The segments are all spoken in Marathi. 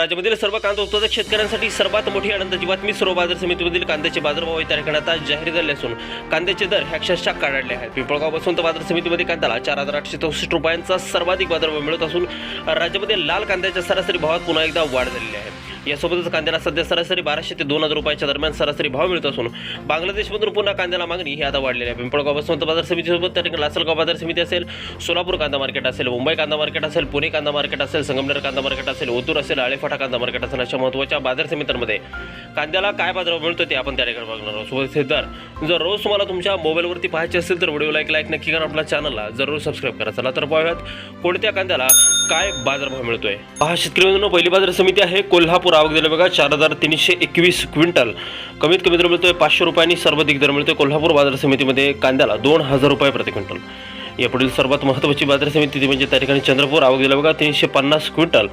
राज्यामधील सर्व कांदा उत्पादक शेतकऱ्यांसाठी सर्वात मोठी आनंदाची बातमी सर्व बाजार समितीमधील कांद्याचे बाजारभाव या तारखेला आता जाहीर झाले असून कांद्याचे दर हे अक्षरशः काढले आहेत. पिंपळगाव बसवंत बाजार समितीमध्ये कांद्याला चार हजार आठशे चौसष्ट रुपयांचा सर्वाधिक बाजारभाव मिळत असून राज्यामध्ये लाल कांद्याच्या सरासरी भावात पुन्हा एकदा वाढ झालेली आहे. यासोबतच कांद्याला सध्या सरासरी बाराशे ते दोन हजार रुपयाच्या दरम्यान सरासरी भाव मिळत असून बांगलादेशमधून पुन्हा कांद्याला मागणी ही आता वाढलेली आहे. पिंपळगाव बसवंत बाजार समितीसोबत त्या ठिकाणी लासलगाव बाजार समिती असेल सोलापूर कांदा मार्केट असेल मुंबई कांदा मार्केट असेल पुणे कांदा मार्केट असेल संगमनेर कांदा मार्केट असेल ओतूर असेल आळेफाटा कांदा मार्केट असेल अशा महत्त्वाच्या बाजार समित्यांमध्ये कांद्याला काय बाजारभाव मिळतो ते आपण त्या ठिकाणी बघणार आहोत. सोबत दर जर रोज तुम्हाला तुमच्या मोबाईलवरती पाहायचे असेल तर व्हिडिओ एक लाईक नक्की करा आपल्या चॅनलला जरूर सबस्क्राईब करा. चला तर पाहूयात कोणत्या कांद्याला काय बाजारभाव मिळतोय. पहा शेतकरी पहिली बाजार समिती आहे कोल्हापूर. आवक दिले. बघा चार हजार तीनशे एकवीस क्विंटल. कमीत कमी दर मिळतोय पाचशे रुपयांनी सर्वाधिक दर मिळतोय कोल्हापूर बाजार समितीमध्ये कांद्याला दोन हजार रुपये प्रति क्विंटल. यापुढील सर्वात महत्त्वाची बाजार समिती ती म्हणजे त्या ठिकाणी चंद्रपूर. आवक दिला बघा तीनशे पन्नास क्विंटल.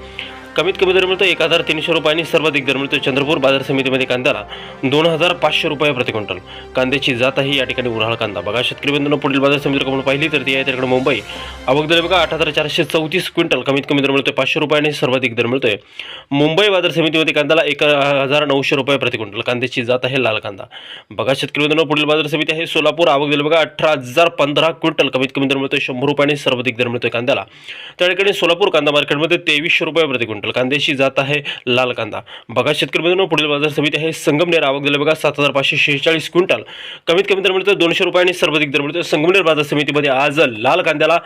कमीत कमी दर मिळतो एक हजार तीनशे रुपयांनी सर्वाधिक दर मिळतो चंद्रपूर बाजार समितीमध्ये कांद्याला दोन हजार पाचशे रुपये प्रति क्विंटल. कांद्याची जात आहे या ठिकाणी उराळ कांदा. बघा शेतकरी बंधूंना पुढील बाजार समिती आपण पाहिली तर ती आहे त्याकडे मुंबई. आवक दर बघा आठ हजार चारशे चौतीस क्विंटल कमीत कमी दर मिळतोय पाचशे रुपयांनी सर्वाधिक दर मिळतोय. मुंबई बाजार समितीमध्ये कांद्याला एक हजार नऊशे रुपये प्रति क्विंटल. कांद्याची जात आहे लाल कांदा. बघा शेतकरी बंधूंना पुढील बाजार समिती आहे सोलापूर. आवक दर बघा अठरा हजार पंधरा क्विंटल कमीत कमी दर मिळतोय शंभर रुपयांनी सर्वाधिक दर मिळतोय कांद्याला. त्या ठिकाणी सोलापूर कांदा मार्केटमध्ये तेवीसशे रुपये प्रति क्विंटल. कांद्याची जात आहे लाल कांदा. बघा शेतकरी बंधूंनो पुढील बाजार समिती आहे. संगमनेर आवक दिले. बघा सात हजार पाचशे शेहेचाळीस क्विंटल. कमीत कमी दर मिळतो दोनशे रुपयांनी सर्वाधिक दर मिळतो संगमनेर बाजार समितीमध्ये. आज लाल कांद्याला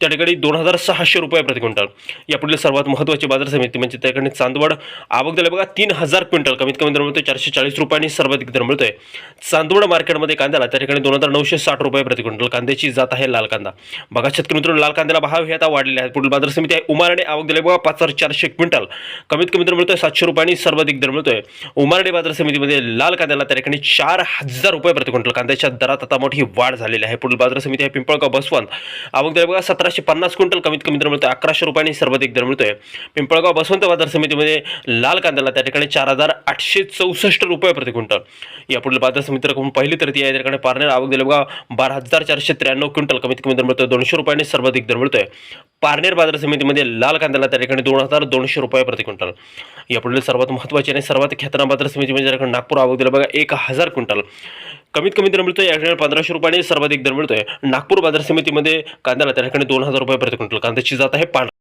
त्या ठिकाणी दोन हजार सहाशे रुपये प्रति क्विंटल. यापुढील सर्वात महत्त्वाची बाजार समिती म्हणजे त्या ठिकाणी चांदवड आवक दिले. बघा तीन हजार क्विंटल. कमीत कमी दर मिळतो चारशे चाळीस रुपयांनी सर्वाधिक दर मिळतोय. चांदवड मार्केटमध्ये कांद्याला त्या ठिकाणी दोन हजार नऊशे साठ रुपये प्रति क्विंटल. कांद्याची जात आहे लाल कांदा. बघा शेतकरी मित्रांनो लाल कांद्याला भाव हे आता वाढलेले आहेत. पुढील बाजार समिती आहे. उमारडे आवक दिले. बघा पाच हजार चारशे क्विंटल. कमीत कमी दर मिळतोय सातशे रुपयांनी सर्वाधिक दर मिळतोय. उमारडे बाजार समितीमध्ये लाल कांद्याला त्या ठिकाणी चार हजार रुपये प्रति क्विंटल. कांद्याच्या दरात आता मोठी वाढ झालेली आहे. पुढील बाजार समिती आहे पिंपळगाव बसवंत. आवक दर बघा सतराशे पन्नास क्विंटल कमीत कमी दर मिळतोय. अकराशे रुपयांनी सर्वाधिक दर मिळतोय. पिंपळगाव बसवंत बाजार समितीमध्ये लाल कांद्याला त्या ठिकाणी चार हजार आठशे चौसष्ट रुपये प्रति क्विंटल. या पुढील बाजार समिती रक्कम पहिली तर ती आहे त्या ठिकाणी पारनेर. आवक दिले बघा बारा हजार चारशे त्र्याण्णव क्विंटल कमीत कमी दर मिळतोय. दोनशे रुपयांनी सर्वाधिक दर मिळतोय. पारनेर बाजार समितीमध्ये लाल कांद्याला त्या ठिकाणी दोन हजार दोनशे रुपये प्रति क्विंटल. यापुढील सर्वात महत्त्वाची आणि सर्वात ख्यातनाम बाजार समिती म्हणजे त्या नागपूर आवक दिला बघा एक हजार क्विंटल. कमीत कमी दर मिळतोय या ठिकाणी पंधराशे रुपयांनी सर्वाधिक दर मिळतोय. नागपूर बाजार समितीमध्ये कांद्याला त्या ठिकाणी दोन हजार रुपये प्रति क्विंटल. कांद्याची जात आहे पांढरा